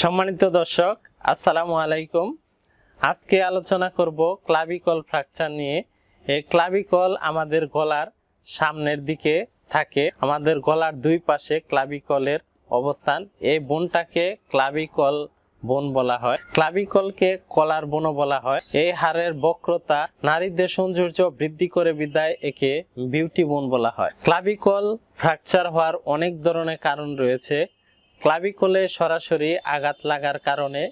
সম্মানিত দর্শক, আসসালামু আলাইকুম। আজকে আলোচনা করব ক্লাবিকল ফ্র্যাকচার নিয়ে। এই ক্লাবিকল আমাদের গলার সামনের দিকে থাকে। আমাদের গলার দুই পাশে ক্লাবিকলের অবস্থান। এই বোনটাকে ক্লাবিকল বোন বলা হয়। ক্লাবিকলকে কলার বোনও বলা হয়। এই হাড়ের বক্রতা নারীদের সৌন্দর্য বৃদ্ধি করে বিদায় একে বিউটি বোন বলা হয়। ক্লাবিকল ফ্র্যাকচার হওয়ার অনেক ধরনের কারণ রয়েছে। ক্লাবিকলে সরাসরি আঘাত লাগার কারণে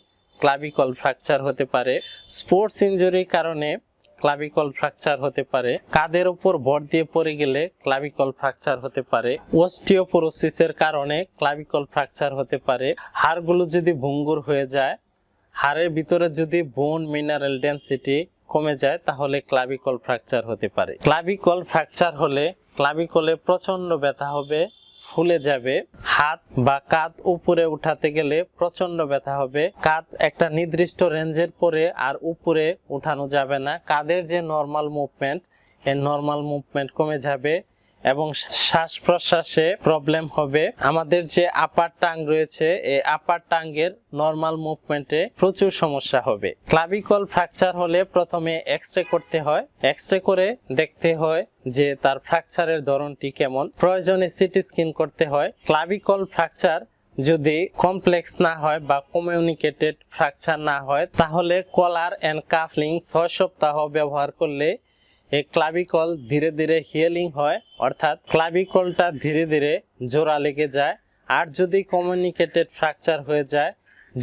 ক্লাবিকল ফ্র্যাকচার হতে পারে। স্পোর্টস ইনজুরির কারণে ক্লাবিকল ফ্র্যাকচার হতে পারে। কাদের উপর ভর দিয়ে পড়ে গেলে ক্লাবিকল ফ্র্যাকচার হতে পারে। ওস্টিওপোরোসিসের কারণে ক্লাবিকল ফ্র্যাকচার হতে পারে। হাড়গুলো যদি ভঙ্গুর হয়ে যায়, হাড়ের ভিতরে যদি বোন মিনারেল ডেন্সিটি কমে যায়, তাহলে ক্লাবিকল ফ্র্যাকচার হতে পারে। ক্লাবিকল ফ্র্যাকচার হলে ক্লাবিকলে প্রচণ্ড ব্যথা হবে ফুলে যাবে। হাত বা কাঁধ উপরে উঠাতে গেলে প্রচণ্ড ব্যথা হবে। কাঁধ একটা নির্দিষ্ট রেঞ্জের পরে আর উপরে উঠানো যাবে না। কাঁধের যে নর্মাল মুভমেন্ট এর নর্মাল মুভমেন্ট কমে যাবে। এবং শ্বাস প্রশ্বাসে প্রবলেম হবে। আমাদের যে আপার টাং রয়েছে, এই আপার টাঙ্গের নর্মাল মুভমেন্টে প্রচুর সমস্যা হবে। ক্লাবিকল ফ্র্যাকচার হলে প্রথমে এক্স রে করতে হয়। এক্স রে করে দেখতে হয় যে তার ফ্র্যাকচারের ধরনটি কেমন। প্রয়োজনে সিটি স্ক্যান করতে হয়। ক্লাবিকল ফ্র্যাকচার যদি কমপ্লেক্স না হয় বা কমিউনিকেটেড ফ্র্যাকচার না হয়, তাহলে কলার অ্যান্ড কাফলিং ছয় সপ্তাহ ব্যবহার করলে এই ক্লাবিকল ধীরে ধীরে হিলিং হয়, অর্থাৎ ক্লাবিকলটা ধীরে ধীরে জোড়া লেগে যায়। আর যদি কমিউনিকেটেড ফ্র্যাকচার হয়ে যায়,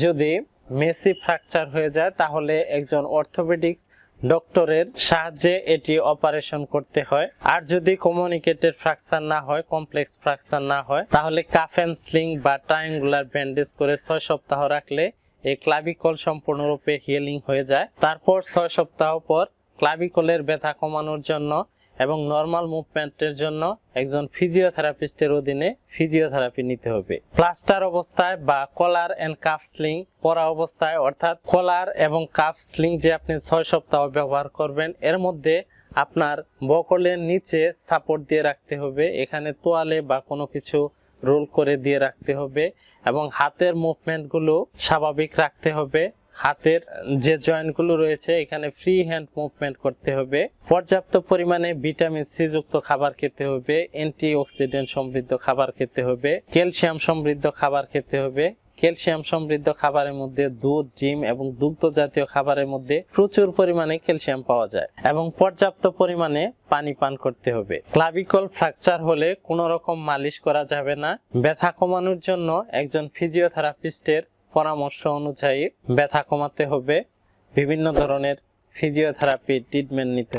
যদি মেসি ফ্র্যাকচার হয়ে যায়, তাহলে একজন অর্থোপেডিক্স ডক্টরের সাহায্যে এটি অপারেশন করতে হয়। আর যদি কমিউনিকেটেড ফ্র্যাকচার না হয় কমপ্লেক্স ফ্র্যাকচার না হয়, তাহলে কাফ অ্যান্ড স্লিং বা ট্রায়াঙ্গুলার ব্যান্ডেজ করে ছয় সপ্তাহ রাখলে এই ক্লাবিকল সম্পূর্ণরূপে হিলিং হয়ে যায়। তারপর ছয় সপ্তাহ পর ক্লাবিকলের ব্যথা কমানোর জন্য এবং নর্মাল মুভমেন্টের জন্য একজন ফিজিওথেরাপিস্টের অধীনে ফিজিওথেরাপি নিতে হবে। প্লাস্টার অবস্থায় বা কলার এন্ড কাফ স্লিং পরা অবস্থায়, অর্থাৎ কলার এবং কাফ স্লিং যে আপনি ছয় সপ্তাহ ব্যবহার করবেন, এর মধ্যে আপনার বকলের নিচে সাপোর্ট দিয়ে রাখতে হবে, এখানে তোয়ালে বা কোনো কিছু রোল করে দিয়ে রাখতে হবে এবং হাতের মুভমেন্টগুলো স্বাভাবিক রাখতে হবে। হাতের যে জয়েন্টগুলো রয়েছে, এখানে ফ্রি হ্যান্ড মুভমেন্ট করতে হবে। পর্যাপ্ত পরিমাণে ভিটামিন সি যুক্ত খাবার খেতে হবে অ্যান্টি অক্সিডেন্ট সমৃদ্ধ খাবার খেতে হবে ক্যালসিয়াম সমৃদ্ধ খাবার খেতে হবে। ক্যালসিয়াম সমৃদ্ধ খাবারের মধ্যে দুধ, ডিম এবং দুগ্ধ জাতীয় খাবারের মধ্যে প্রচুর পরিমাণে ক্যালসিয়াম পাওয়া যায় এবং পর্যাপ্ত পরিমাণে পানি পান করতে হবে। ক্লাবিকল ফ্র্যাকচার হলে কোনো রকম মালিশ করা যাবে না। ব্যথা কমানোর জন্য একজন ফিজিওথেরাপিস্টের পরামর্শ অনুযায়ী ব্যথা কমাতে হবে, বিভিন্ন ধরনের ফিজিওথেরাপি ট্রিটমেন্ট নিতে।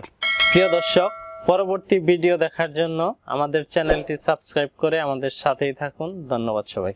প্রিয় দর্শক, পরবর্তী ভিডিও দেখার জন্য আমাদের চ্যানেলটি সাবস্ক্রাইব করে আমাদের সাথেই থাকুন ধন্যবাদ সবাই